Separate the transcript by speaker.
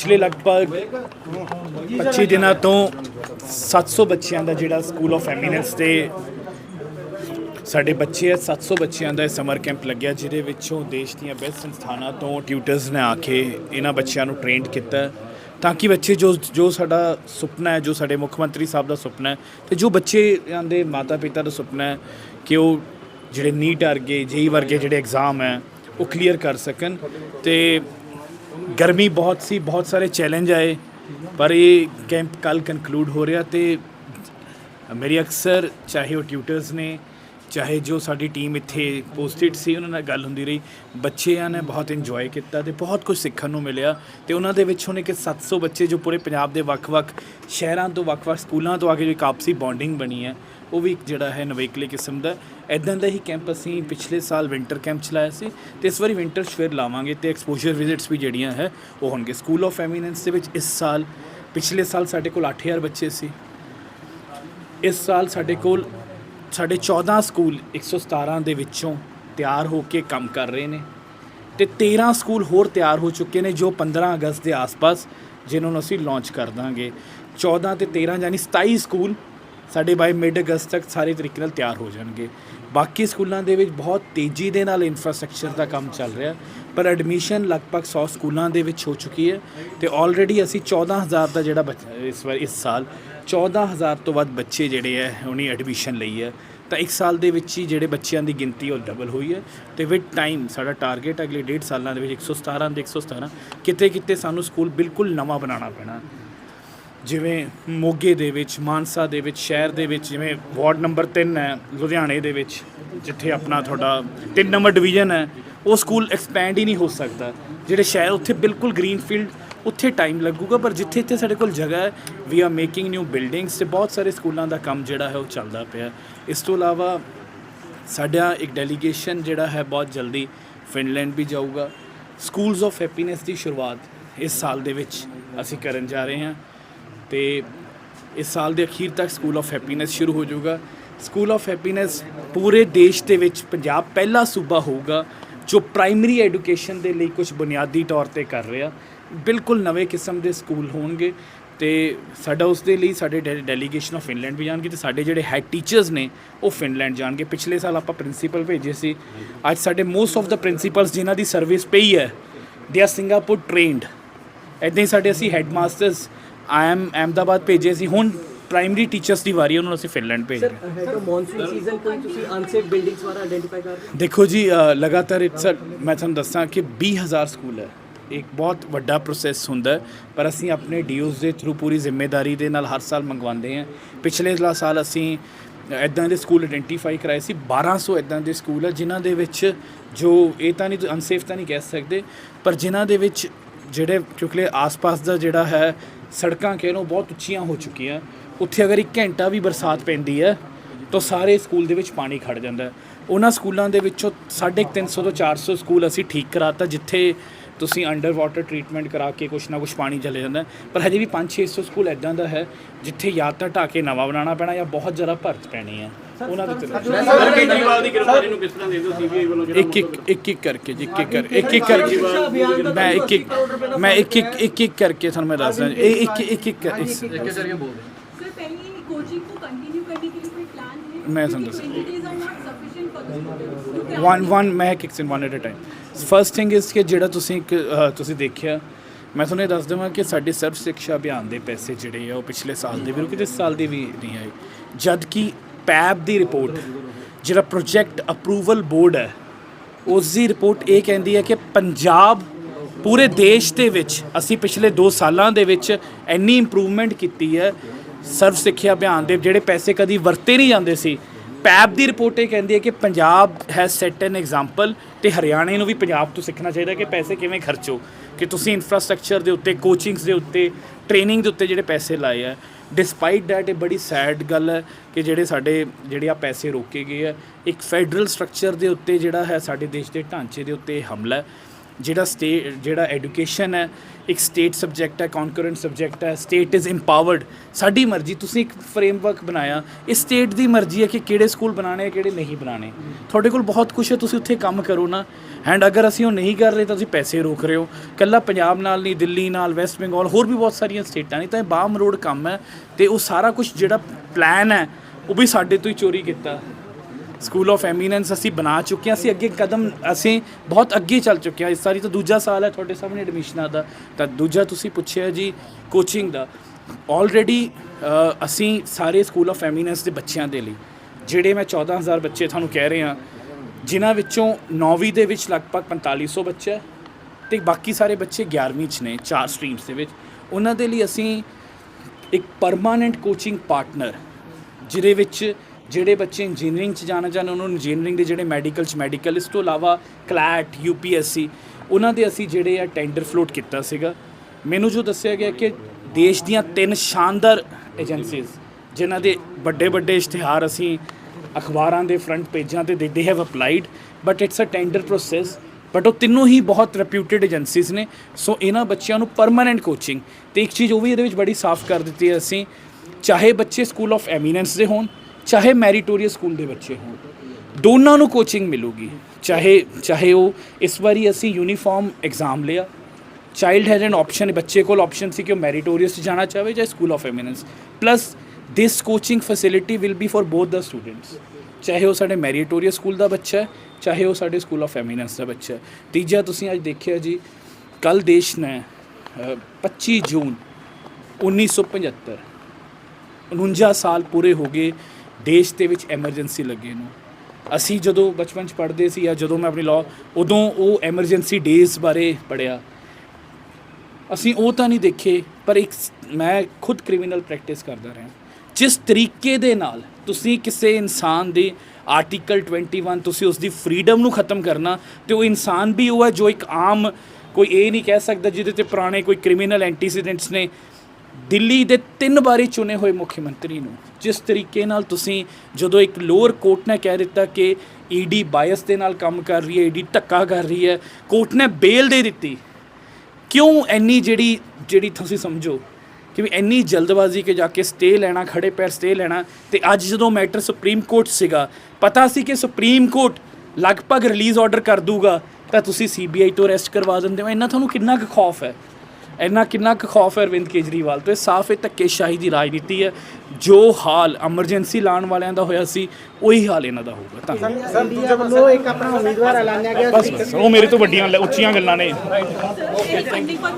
Speaker 1: ਪਿਛਲੇ ਲਗਭਗ 25 ਦਿਨਾਂ ਤੋਂ 700 ਬੱਚਿਆਂ ਦਾ ਜਿਹੜਾ ਸਕੂਲ ਆਫ ਐਮੀਨੈਂਸ ਤੇ ਸਾਡੇ ਬੱਚੇ ਆ 700 ਬੱਚਿਆਂ ਦਾ ਇਹ ਸਮਰ ਕੈਂਪ ਲੱਗਿਆ, ਜਿਹਦੇ ਵਿੱਚੋਂ ਦੇਸ਼ ਦੀਆਂ ਬੈਸਟ ਸੰਸਥਾਨਾਂ ਤੋਂ ਟਿਊਟਰਸ ਨੇ ਆ ਕੇ ਇਹਨਾਂ ਬੱਚਿਆਂ ਨੂੰ ਟ੍ਰੇਨਡ ਕੀਤਾ। ਤਾਂ ਕਿ ਬੱਚੇ ਜੋ ਜੋ ਸਾਡਾ ਸੁਪਨਾ ਹੈ, ਜੋ ਸਾਡੇ ਮੁੱਖ ਮੰਤਰੀ ਸਾਹਿਬ ਦਾ ਸੁਪਨਾ ਹੈ, ਤੇ ਜੋ ਬੱਚਿਆਂ ਦੇ ਮਾਤਾ ਪਿਤਾ ਦਾ ਸੁਪਨਾ ਹੈ ਕਿ ਉਹ ਜਿਹੜੇ ਨੀਟ ਵਰਗੇ, ਜੇਈ ਵਰਗੇ ਜਿਹੜੇ ਐਗਜ਼ਾਮ ਹੈ, ਉਹ ਕਲੀਅਰ ਕਰ ਸਕਣ। ਤੇ ਗਰਮੀ ਬਹੁਤ ਸੀ, ਬਹੁਤ ਸਾਰੇ ਚੈਲੰਜ ਆਏ, ਪਰ ਇਹ ਕੈਂਪ ਕੱਲ ਕਨਕਲੂਡ ਹੋ ਰਿਹਾ ਤੇ ਮੇਰੀ ਅਕਸਰ ਚਾਹੇ ਉਹ ਟਿਊਟਰਸ ਨੇ ਚਾਹੇ ਜੋ ਸਾਡੀ ਟੀਮ ਇੱਥੇ ਪੋਸਟਡ ਸੀ, ਉਹਨਾਂ ਨਾਲ ਗੱਲ ਹੁੰਦੀ ਰਹੀ। ਬੱਚਿਆਂ ਨੇ ਬਹੁਤ ਇੰਜੋਏ ਕੀਤਾ ਤੇ ਬਹੁਤ ਕੁਝ ਸਿੱਖਣ ਨੂੰ ਮਿਲਿਆ। ਤੇ ਉਹਨਾਂ ਦੇ ਵਿੱਚ ਹੁਣ ਕਿ 700 ਬੱਚੇ ਜੋ ਪੂਰੇ ਪੰਜਾਬ ਦੇ ਵੱਖ-ਵੱਖ ਸ਼ਹਿਰਾਂ ਤੋਂ, ਵੱਖ-ਵੱਖ ਸਕੂਲਾਂ ਤੋਂ ਆ ਕੇ ਜੋ ਇੱਕ ਆਪਸੀ ਬੌਂਡਿੰਗ ਬਣੀ ਹੈ, ਉਹ ਵੀ ਇੱਕ ਜਿਹੜਾ ਹੈ ਨਵੇਕਲੇ ਕਿਸਮ ਦਾ। ਐਦਾਂ ਦਾ ਹੀ ਕੈਂਪ ਅਸੀਂ ਪਿਛਲੇ ਸਾਲ ਵਿੰਟਰ ਕੈਂਪ ਚਲਾਇਆ ਸੀ ਤੇ ਇਸ ਵਾਰੀ ਵਿੰਟਰ 'ਚ ਫਿਰ ਲਾਵਾਂਗੇ ਤੇ ਐਕਸਪੋਜ਼ਰ ਵਿਜ਼ਿਟਸ ਵੀ ਜਿਹੜੀਆਂ ਹੈ, ਉਹ ਹੋਣਗੇ। ਸਕੂਲ ਆਫ ਐਮੀਨੈਂਸ ਦੇ ਵਿੱਚ ਇਸ ਸਾਲ, ਪਿਛਲੇ ਸਾਲ ਸਾਡੇ ਕੋਲ 8000 ਬੱਚੇ ਸੀ। ਇਸ ਸਾਲ ਸਾਡੇ ਕੋਲ ਸਾਡੇ 14 ਸਕੂਲ 117 ਦੇ ਵਿੱਚੋਂ ਤਿਆਰ ਹੋ ਕੇ ਕੰਮ ਕਰ ਰਹੇ ਨੇ ਤੇ 13 ਸਕੂਲ ਹੋਰ ਤਿਆਰ ਹੋ ਚੁੱਕੇ ਨੇ ਜੋ 15 ਅਗਸਤ ਦੇ ਆਸ-ਪਾਸ, ਜਿਨ੍ਹਾਂ ਨੂੰ ਅਸੀਂ ਲਾਂਚ ਕਰ ਦਾਂਗੇ। 14 ਤੇ 13 ਯਾਨੀ 27 ਸਕੂਲ ਸਾਡੇ ਬਾਈ ਮਿਡ ਅਗਸਤ ਤੱਕ ਸਾਰੇ ਤਰੀਕੇ ਨਾਲ ਤਿਆਰ ਹੋ ਜਾਣਗੇ। ਬਾਕੀ ਸਕੂਲਾਂ ਦੇ ਵਿੱਚ ਬਹੁਤ ਤੇਜ਼ੀ ਦੇ ਨਾਲ ਇਨਫਰਾਸਟ੍ਰਕਚਰ ਦਾ ਕੰਮ ਚੱਲ ਰਿਹਾ, ਪਰ ਐਡਮਿਸ਼ਨ ਲਗਭਗ 100 ਸਕੂਲਾਂ ਦੇ ਵਿੱਚ ਹੋ ਚੁੱਕੀ ਹੈ ਤੇ ਆਲਰੇਡੀ ਅਸੀਂ 14000 ਦਾ ਜਿਹੜਾ ਬੱਚਾ, ਇਸ ਵਾਰ, ਇਸ ਸਾਲ 14000 ਤੋਂ ਵੱਧ ਬੱਚੇ ਜਿਹੜੇ ਹੈ, ਉਹਨੇ ਐਡਮਿਸ਼ਨ ਲਈ ਹੈ। ਤਾਂ ਇੱਕ ਸਾਲ ਦੇ ਵਿੱਚ ਹੀ ਜਿਹੜੇ ਬੱਚਿਆਂ ਦੀ ਗਿਣਤੀ ਉਹ ਡਬਲ ਹੋਈ ਹੈ ਤੇ ਵਿਦ ਟਾਈਮ ਸਾਡਾ ਟਾਰਗੇਟ ਅਗਲੇ ਡੇਢ ਸਾਲਾਂ ਦੇ ਵਿੱਚ 117 ਦੇ 117 ਕਿਤੇ ਕਿਤੇ ਸਾਨੂੰ ਸਕੂਲ ਬਿਲਕੁਲ ਨਵਾਂ ਬਣਾਉਣਾ ਪੈਣਾ। ਜਿਵੇਂ ਮੋਗੇ ਦੇ ਵਿੱਚ, ਮਾਨਸਾ ਦੇ ਵਿੱਚ, ਸ਼ਹਿਰ ਦੇ ਵਿੱਚ ਜਿਵੇਂ ਵਾਰਡ ਨੰਬਰ 3 ਹੈ, ਲੁਧਿਆਣੇ ਦੇ ਵਿੱਚ, ਜਿੱਥੇ ਆਪਣਾ ਤੁਹਾਡਾ 3 ਨੰਬਰ ਡਿਵੀਜ਼ਨ ਹੈ, ਉਹ ਸਕੂਲ ਐਕਸਪੈਂਡ ਹੀ ਨਹੀਂ ਹੋ ਸਕਦਾ। ਜਿਹੜੇ ਸ਼ਹਿਰ ਉੱਥੇ ਬਿਲਕੁਲ ਗ੍ਰੀਨ ਫੀਲਡ ਉੱਥੇ ਟਾਈਮ ਲੱਗੂਗਾ, ਪਰ ਜਿੱਥੇ ਇੱਥੇ ਸਾਡੇ ਕੋਲ ਜਗ੍ਹਾ ਹੈ we are making new buildings ਤੇ ਬਹੁਤ ਸਾਰੇ ਸਕੂਲਾਂ ਦਾ ਕੰਮ ਜਿਹੜਾ ਹੈ, ਉਹ ਚੱਲਦਾ ਪਿਆ। ਇਸ ਤੋਂ ਇਲਾਵਾ ਸਾਡਾ ਇੱਕ ਡੈਲੀਗੇਸ਼ਨ ਜਿਹੜਾ ਹੈ, ਬਹੁਤ ਜਲਦੀ ਫਿਨਲੈਂਡ ਵੀ ਜਾਊਗਾ। ਸਕੂਲਸ ਆਫ ਹੈਪੀਨੈਸ ਦੀ ਸ਼ੁਰੂਆਤ ਇਸ ਸਾਲ ਦੇ ਵਿੱਚ ਅਸੀਂ ਕਰਨ ਜਾ ਰਹੇ ਹਾਂ। ਤੇ ਇਸ ਸਾਲ ਦੇ ਅਖੀਰ ਤੱਕ ਸਕੂਲ ਆਫ ਹੈਪੀਨੈਸ ਸ਼ੁਰੂ ਹੋ ਜਾਊਗਾ। ਸਕੂਲ ਆਫ ਹੈਪੀਨੈਸ ਪੂਰੇ ਦੇਸ਼ ਦੇ ਵਿੱਚ ਪੰਜਾਬ ਪਹਿਲਾ ਸੂਬਾ ਹੋਊਗਾ, ਜੋ ਪ੍ਰਾਇਮਰੀ ਐਜੂਕੇਸ਼ਨ ਦੇ ਲਈ ਕੁਝ ਬੁਨਿਆਦੀ ਤੌਰ ਤੇ ਕਰ ਰਿਹਾ। ਬਿਲਕੁਲ ਨਵੇਂ ਕਿਸਮ ਦੇ ਸਕੂਲ ਹੋਣਗੇ ਤੇ ਸਾਡਾ ਉਸ ਦੇ ਲਈ ਸਾਡੇ ਡੈਲੀਗੇਸ਼ਨ ਆਫ ਫਿਨਲੈਂਡ ਵੀ ਜਾਣਗੇ ਤੇ ਸਾਡੇ ਜਿਹੜੇ ਹੈਡ ਟੀਚਰਸ ਨੇ, ਉਹ ਫਿਨਲੈਂਡ ਜਾਣਗੇ। ਪਿਛਲੇ ਸਾਲ ਆਪਾਂ ਪ੍ਰਿੰਸੀਪਲ ਭੇਜੇ ਸੀ। ਅੱਜ ਸਾਡੇ ਮੋਸਟ ਆਫ ਦਾ ਪ੍ਰਿੰਸੀਪਲਸ ਜਿਨ੍ਹਾਂ ਦੀ ਸਰਵਿਸ ਪਈ ਹੈ ਦੇ ਆਰ ਸਿੰਗਾਪੁਰ ਟ੍ਰੇਨਡ ਇੱਦਾਂ ਹੀ ਸਾਡੇ ਅਸੀਂ ਹੈਡ ਆਈਐਮ ਅਹਿਮਦਾਬਾਦ ਭੇਜੇ ਸੀ। ਹੁਣ ਪ੍ਰਾਇਮਰੀ ਟੀਚਰਸ ਦੀ ਵਾਰੀ ਹੈ, ਉਹਨਾਂ ਨੂੰ ਅਸੀਂ ਫਿਨਲੈਂਡ ਭੇਜ ਰਹੇ ਹਾਂ।
Speaker 2: ਸਰ ਹੈਡ ਮੌਨਸੂਨ ਸੀਜ਼ਨ ਕੋਈ ਤੁਸੀਂ ਅਨਸੇਫ ਬਿਲਡਿੰਗਸ ਬਾਰੇ ਆਇਡੈਂਟੀਫਾਈ ਕਰ ਰਹੇ ਹੋ?
Speaker 1: ਦੇਖੋ ਜੀ ਅ, ਲਗਾਤਾਰ ਇਟਸ ਮੈਂ ਤੁਹਾਨੂੰ ਦੱਸਾਂ ਕਿ 20000 ਸਕੂਲ ਹੈ। ਇੱਕ ਬਹੁਤ ਵੱਡਾ ਪ੍ਰੋਸੈਸ ਹੁੰਦਾ ਹੈ, ਪਰ ਅਸੀਂ ਆਪਣੇ ਡੀਓਜ਼ ਦੇ ਥਰੂ ਪੂਰੀ ਜ਼ਿੰਮੇਵਾਰੀ ਦੇ ਨਾਲ ਹਰ ਸਾਲ ਮੰਗਵਾਉਂਦੇ ਹਾਂ। ਪਿਛਲੇ ਲਾ ਸਾਲ ਅਸੀਂ ਇਦਾਂ ਦੇ ਸਕੂਲ ਆਇਡੈਂਟੀਫਾਈ ਕਰਾਏ ਸੀ। 1200 ਇਦਾਂ ਦੇ ਸਕੂਲ ਹੈ ਜਿਨ੍ਹਾਂ ਦੇ ਵਿੱਚ ਜੋ ਇਹ ਤਾਂ ਨਹੀਂ ਅਨਸੇਫ ਤਾਂ ਨਹੀਂ ਕਹਿ ਸਕਦੇ ਪਰ ਜਿਨ੍ਹਾਂ ਦੇ ਵਿੱਚ ਜਿਹੜੇ ਕਿਉਂਕਿ ਆਸ-ਪਾਸ ਦਾ ਜਿਹੜਾ ਹੈ ਸੜਕਾਂ ਕਹਿ ਲਓ ਬਹੁਤ ਉੱਚੀਆਂ ਹੋ ਚੁੱਕੀਆਂ। ਉੱਥੇ ਅਗਰ ਇੱਕ ਘੰਟਾ ਵੀ ਬਰਸਾਤ ਪੈਂਦੀ ਹੈ, ਤਾਂ ਸਾਰੇ ਸਕੂਲ ਦੇ ਵਿੱਚ ਪਾਣੀ ਖੜ ਜਾਂਦਾ ਹੈ। ਉਹਨਾਂ ਸਕੂਲਾਂ ਦੇ ਵਿੱਚੋਂ 350 ਤੋਂ 400 ਸਕੂਲ ਅਸੀਂ ਠੀਕ ਕਰਾਤਾ, ਜਿੱਥੇ ਤੁਸੀਂ ਅੰਡਰ ਵਾਟਰ ਟ੍ਰੀਟਮੈਂਟ ਕਰਾ ਕੇ ਕੁਛ ਨਾ ਕੁਛ ਪਾਣੀ ਚਲੇ ਜਾਂਦਾ ਪਰ ਹਜੇ ਵੀ 5-600 ਸਕੂਲ ਐਦਾਂ ਦਾ ਹੈ, ਜਿੱਥੇ ਜਾਂ ਤਾਂ ਢਾਹ ਕੇ ਨਵਾਂ ਬਣਾਉਣਾ ਪੈਣਾ ਜਾਂ ਬਹੁਤ ਜ਼ਿਆਦਾ ਭਰਤ ਪੈਣੀ ਹੈ। ਉਹਨਾਂ ਦੇ ਚਲੇ
Speaker 3: ਸਰ ਕੇਜਰੀਵਾਲ ਦੀ ਗ੍ਰਿਫਤਾਰੀ ਨੂੰ ਕਿਸ ਤਰ੍ਹਾਂ ਦੇ ਦਿਓ? ਸੀਬੀਆਈ ਵੱਲੋਂ ਜਿਹੜਾ
Speaker 1: ਇੱਕ ਇੱਕ ਇੱਕ ਇੱਕ ਕਰਕੇ ਜੀ ਇੱਕ ਇੱਕ ਕਰ ਇੱਕ ਇੱਕ ਕਰਕੇ। ਮੈਂ ਤੁਸੀਂ ਦੇਖਿਆ ਮੈਂ ਤੁਹਾਨੂੰ ਇਹ ਦੱਸ ਦੇਵਾਂ ਕਿ ਸਾਡੇ ਸਰਵ ਸਿੱਖਿਆ ਅਭਿਆਨ ਦੇ ਪੈਸੇ ਜਿਹੜੇ ਆ ਉਹ ਪਿਛਲੇ ਸਾਲ ਦੇ ਵੀ ਸਾਲ ਦੇ ਵੀ ਨਹੀਂ ਆਏ। ਜਦ ਪੈਬ ਦੀ ਰਿਪੋਰਟ ਜਿਹੜਾ ਪ੍ਰੋਜੈਕਟ ਅਪਰੂਵਲ ਬੋਰਡ ਹੈ ਉਸ ਦੀ ਰਿਪੋਰਟ ਇਹ ਕਹਿੰਦੀ ਹੈ ਕਿ ਪੰਜਾਬ ਪੂਰੇ ਦੇਸ਼ ਦੇ ਵਿੱਚ ਅਸੀਂ ਪਿਛਲੇ 2 ਸਾਲਾਂ ਦੇ ਵਿੱਚ ਇੰਨੀ ਇੰਪਰੂਵਮੈਂਟ ਕੀਤੀ ਹੈ। ਸਰਵ ਸਿੱਖਿਆ ਅਭਿਆਨ ਦੇ ਜਿਹੜੇ ਪੈਸੇ ਕਦੀ ਵਰਤੇ ਨਹੀਂ ਜਾਂਦੇ ਸੀ। ਪੈਬ ਦੀ ਰਿਪੋਰਟ ਇਹ ਕਹਿੰਦੀ ਹੈ ਕਿ Punjab has set an example ਤੇ ਹਰਿਆਣੇ ਨੂੰ ਵੀ ਪੰਜਾਬ ਤੋਂ ਸਿੱਖਣਾ ਚਾਹੀਦਾ ਕਿ ਪੈਸੇ ਕਿਵੇਂ ਖਰਚੋ, ਕਿ ਤੁਸੀਂ ਇਨਫਰਾਸਟ੍ਰਕਚਰ ਦੇ ਉੱਤੇ ਕੋਚਿੰਗਸ ਦੇ ਉੱਤੇ ਟ੍ਰੇਨਿੰਗ ਦੇ ਉੱਤੇ ਜਿਹੜੇ ਪੈਸੇ ਲਾਏ ਆ ਡਿਸਪਾਈਟ ਦੈਟ ਇਹ ਬੜੀ ਸੈਡ ਗੱਲ ਹੈ ਕਿ ਜਿਹੜੇ ਸਾਡੇ, ਜਿਹੜੇ ਆ ਪੈਸੇ ਰੋਕੇ ਗਏ ਆ, ਇੱਕ ਫੈਡਰਲ ਸਟਰਕਚਰ ਦੇ ਉੱਤੇ ਜਿਹੜਾ ਹੈ ਸਾਡੇ ਦੇਸ਼ ਦੇ ਢਾਂਚੇ ਦੇ ਉੱਤੇ ਇਹ ਹਮਲਾ ਹੈ। ਜਿਹੜਾ ਸਟੇ ਜਿਹੜਾ ਐਜੂਕੇਸ਼ਨ ਹੈ, ਇੱਕ ਸਟੇਟ ਸਬਜੈਕਟ ਹੈ ਕਨਕਰੈਂਟ ਸਬਜੈਕਟ ਹੈ ਸਟੇਟ ਇਜ਼ ਇੰਪਾਵਰਡ ਸਾਡੀ ਮਰਜ਼ੀ, ਤੁਸੀਂ ਇੱਕ ਫਰੇਮਵਰਕ ਬਣਾਇਆ, ਇਹ ਸਟੇਟ ਦੀ ਮਰਜ਼ੀ ਹੈ ਕਿ ਕਿਹੜੇ ਸਕੂਲ ਬਣਾਣੇ ਹੈ ਕਿਹੜੇ ਨਹੀਂ ਬਣਾਣੇ ਤੁਹਾਡੇ ਕੋਲ ਬਹੁਤ ਕੁਝ ਹੈ, ਤੁਸੀਂ ਉੱਥੇ ਕੰਮ ਕਰੋ ਨਾ। ਐਂਡ ਅਗਰ ਅਸੀਂ ਉਹ ਨਹੀਂ ਕਰ ਰਹੇ, ਤਾਂ ਤੁਸੀਂ ਪੈਸੇ ਰੋਕ ਰਹੇ ਹੋ। ਕੱਲਾ ਪੰਜਾਬ ਨਾਲ ਨਹੀਂ, ਦਿੱਲੀ ਨਾਲ ਵੈਸਟ ਬੰਗਾਲ ਹੋਰ ਵੀ ਬਹੁਤ ਸਾਰੀਆਂ ਸਟੇਟਾਂ ਨੇ, ਤਾਂ ਇਹ ਬਾਮ ਰੋਡ ਕੰਮ ਹੈ। ਤੇ ਉਹ ਸਾਰਾ ਕੁਝ ਜਿਹੜਾ ਪਲਾਨ ਹੈ, ਉਹ ਵੀ ਸਾਡੇ ਤੋਂ ਹੀ ਚੋਰੀ ਕੀਤਾ। ਸਕੂਲ ਆਫ ਐਮੀਨੈਂਸ ਅਸੀਂ ਬਣਾ ਚੁੱਕੇ ਹਾਂ। ਅਸੀਂ ਅੱਗੇ ਕਦਮ ਅਸੀਂ ਬਹੁਤ ਅੱਗੇ ਚੱਲ ਚੁੱਕੇ ਹਾਂ। ਇਸ ਸਾਰੀ ਤਾਂ ਦੂਜਾ ਸਾਲ ਹੈ ਤੁਹਾਡੇ ਸਾਹਮਣੇ ਐਡਮਿਸ਼ਨਾਂ ਦਾ। ਤਾਂ ਦੂਜਾ ਤੁਸੀਂ ਪੁੱਛਿਆ ਜੀ ਕੋਚਿੰਗ ਦਾ। ਆਲਰੇਡੀ ਅਸੀਂ ਸਾਰੇ ਸਕੂਲ ਆਫ ਐਮੀਨੈਂਸ ਦੇ ਬੱਚਿਆਂ ਦੇ ਲਈ, ਜਿਹੜੇ ਮੈਂ 14000 ਬੱਚੇ ਤੁਹਾਨੂੰ ਕਹਿ ਰਿਹਾ, ਜਿਨ੍ਹਾਂ ਵਿੱਚੋਂ 9ਵੀਂ ਦੇ ਵਿੱਚ ਲਗਭਗ 4500 ਬੱਚਾ ਹੈ ਤੇ ਬਾਕੀ ਸਾਰੇ ਬੱਚੇ 11ਵੀਂ ਚ ਨੇ, ਚਾਰ ਸਟਰੀਮਸ ਦੇ ਵਿੱਚ। ਉਹਨਾਂ ਦੇ ਲਈ ਅਸੀਂ ਇੱਕ ਪਰਮਾਨੈਂਟ ਕੋਚਿੰਗ ਪਾਰਟਨਰ ਜਿਹਦੇ ਵਿੱਚ ਜਿਹੜੇ ਬੱਚੇ ਇੰਜੀਨੀਅਰਿੰਗ ਚ ਜਾਣਾ ਚਾਹੁੰਦੇ, ਉਹਨਾਂ ਨੂੰ ਇੰਜੀਨੀਅਰਿੰਗ ਦੇ ਜਿਹੜੇ ਮੈਡੀਕਲ ਚ ਮੈਡੀਕਲ ਇਸ ਤੋਂ ਇਲਾਵਾ ਕਲੈਟ ਯੂਪੀਐਸਸੀ ਉਹਨਾਂ ਦੇ ਅਸੀਂ ਜਿਹੜੇ ਆ ਟੈਂਡਰ ਫਲੋਟ ਕੀਤਾ ਸੀਗਾ। ਮੈਨੂੰ ਜੋ ਦੱਸਿਆ ਗਿਆ ਕਿ ਦੇਸ਼ ਦੀਆਂ ਤਿੰਨ ਸ਼ਾਨਦਾਰ ਏਜੰਸੀਜ਼ ਜਿਨ੍ਹਾਂ ਦੇ ਵੱਡੇ ਵੱਡੇ ਇਸ਼ਤਿਹਾਰ ਅਸੀਂ ਅਖਬਾਰਾਂ ਦੇ ਫਰੰਟ ਪੇਜਾਂ ਤੇ they have applied but it's a tender process but ਉਹ ਤਿੰਨੋਂ ਹੀ ਬਹੁਤ ਰੈਪਿਊਟਡ ਏਜੰਸੀਜ਼ ਨੇ। ਸੋ ਇਹਨਾਂ ਬੱਚਿਆਂ ਨੂੰ ਪਰਮਾਨੈਂਟ ਕੋਚਿੰਗ ਤੇ ਇੱਕ ਚੀਜ਼ ਉਹ ਵੀ ਇਹਦੇ ਵਿੱਚ ਬੜੀ ਸਾਫ਼ ਕਰ ਦਿੱਤੀ ਹੈ ਅਸੀਂ, ਚਾਹੇ ਬੱਚੇ ਸਕੂਲ ਆਫ ਐਮੀਨੈਂਸ ਦੇ ਹੋਣ ਚਾਹੇ ਮੈਰੀਟੋਰੀਅਸ ਸਕੂਲ ਦੇ ਬੱਚੇ ਹੋਣ ਦੋਨਾਂ ਨੂੰ ਕੋਚਿੰਗ ਮਿਲੂਗੀ। ਚਾਹੇ ਚਾਹੇ ਉਹ ਇਸ ਵਾਰੀ ਅਸੀਂ ਯੂਨੀਫਾਰਮ ਐਗਜ਼ਾਮ ਲਿਆ ਚਾਈਲਡ ਹੈਜ਼ ਐਨ ਆਪਸ਼ਨ ਬੱਚੇ ਕੋਲ ਆਪਸ਼ਨ ਸੀ ਕਿ ਉਹ ਮੈਰੀਟੋਰੀਅਸ 'ਚ ਜਾਣਾ ਚਾਹੇ ਜਾਂ school of eminence plus this coaching facility will be for both the students ਚਾਹੇ ਉਹ ਸਾਡੇ ਮੈਰੀਟੋਰੀਅਸ ਸਕੂਲ ਦਾ ਬੱਚਾ ਹੈ ਚਾਹੇ ਉਹ ਸਾਡੇ ਸਕੂਲ ਆਫ ਐਮੀਨੈਂਸ ਦਾ ਬੱਚਾ ਹੈ। ਤੀਜਾ ਤੁਸੀਂ ਅੱਜ ਦੇਖਿਆ ਜੀ ਕੱਲ ਦੇਸ਼ ਨੇ ਅ, 25 ਜੂਨ 1975 49 ਸਾਲ ਪੂਰੇ ਹੋ ਗਏ। ਦੇਸ਼ ਦੇ ਵਿੱਚ ਐਮਰਜੈਂਸੀ ਲੱਗੇ ਨੂੰ। ਅਸੀਂ ਜਦੋਂ ਬਚਪਨ ਚ ਪੜ੍ਹਦੇ ਸੀ ਜਾਂ ਜਦੋਂ ਮੈਂ ਆਪਣੀ ਲਾਅ ਉਦੋਂ ਉਹ ਐਮਰਜੈਂਸੀ ਡੇਜ਼ ਬਾਰੇ ਪੜਿਆ ਅਸੀਂ ਉਹ ਤਾਂ ਨਹੀਂ ਦੇਖੇ, ਪਰ ਇੱਕ ਮੈਂ ਖੁਦ ਕ੍ਰਿਮੀਨਲ ਪ੍ਰੈਕਟਿਸ ਕਰਦਾ ਰਿਹਾ। ਜਿਸ ਤਰੀਕੇ ਦੇ ਨਾਲ ਤੁਸੀਂ ਕਿਸੇ ਇਨਸਾਨ ਦੇ ਆਰਟੀਕਲ 21 ਤੁਸੀਂ ਉਸ ਦੀ ਫਰੀडम ਨੂੰ ਖਤਮ ਕਰਨਾ, ਤੇ ਉਹ ਇਨਸਾਨ ਵੀ ਉਹ ਹੈ ਜੋ ਇੱਕ ਆਮ, ਕੋਈ ਇਹ ਨਹੀਂ ਕਹਿ ਸਕਦਾ ਜਿਹਦੇ ਤੇ ਪੁਰਾਣੇ ਕੋਈ ਕ੍ਰਿਮੀਨਲ ਐਂਟੀਸੀਡੈਂਟਸ ਨੇ ਦਿੱਲੀ ਦੇ ਤਿੰਨ ਵਾਰੀ ਚੁਣੇ ਹੋਏ ਮੁੱਖ ਮੰਤਰੀ ਨੂੰ। ਜਿਸ ਤਰੀਕੇ ਨਾਲ ਤੁਸੀਂ ਜਦੋਂ ਇੱਕ ਲੋਅਰ ਕੋਰਟ ਨੇ ਕਹਿ ਦਿੱਤਾ ਕਿ ਈਡੀ ਬਾਇਸ ਦੇ ਨਾਲ ਕੰਮ ਕਰ ਰਹੀ ਹੈ ਈਡੀ ਧੱਕਾ ਕਰ ਰਹੀ ਹੈ, ਕੋਰਟ ਨੇ ਬੇਲ ਦੇ ਦਿੱਤੀ। ਕਿਉਂ ਇੰਨੀ ਜਿਹੜੀ ਜਿਹੜੀ ਤੁਸੀਂ ਸਮਝੋ ਕਿ ਵੀ ਇੰਨੀ ਜਲਦਬਾਜ਼ੀ ਕੇ ਜਾ ਕੇ ਸਟੇ ਲੈਣਾ, ਖੜੇ ਪੈਰ ਸਟੇ ਲੈਣਾ ਤੇ ਅੱਜ ਜਦੋਂ ਮੈਟਰ ਸੁਪਰੀਮ ਕੋਰਟ ਸੀਗਾ, ਪਤਾ ਸੀ ਕਿ ਸੁਪਰੀਮ ਕੋਰਟ ਲਗਭਗ ਰਿਲੀਜ਼ ਆਰਡਰ ਕਰ ਦੂਗਾ, ਤਾਂ ਤੁਸੀਂ ਸੀਬੀਆਈ ਤੋਂ ਅਰੈਸਟ ਕਰਵਾ ਦਿੰਦੇ ਹੋ। ਇੰਨਾ ਤੁਹਾਨੂੰ ਕਿੰਨਾ ਕੁ ਖੌਫ ਹੈ? ਇੰਨਾ ਕਿੰਨਾ ਕੁ ਖੌਫ ਹੈ ਅਰਵਿੰਦ ਕੇਜਰੀਵਾਲ ਤੋਂ ਇਹ ਸਾਫ਼ ਇਹ ਧੱਕੇਸ਼ਾਹੀ ਦੀ ਰਾਜਨੀਤੀ ਹੈ ਜੋ ਹਾਲ ਐਮਰਜੈਂਸੀ ਲਾਉਣ ਵਾਲਿਆਂ ਦਾ ਹੋਇਆ ਸੀ ਉਹੀ ਹਾਲ ਇਹਨਾਂ ਦਾ ਹੋਊਗਾ। ਧੰਨਵਾਦ।
Speaker 4: ਸਰ ਦੂਜੇ ਵੱਲੋਂ ਇੱਕ ਆਪਣਾ ਉਮੀਦਵਾਰ ਐਲਾਨਿਆ ਗਿਆ
Speaker 1: ਬਸ ਬਸ ਉਹ ਮੇਰੇ ਤੋਂ ਵੱਡੀਆਂ ਉੱਚੀਆਂ ਗੱਲਾਂ ਨੇ।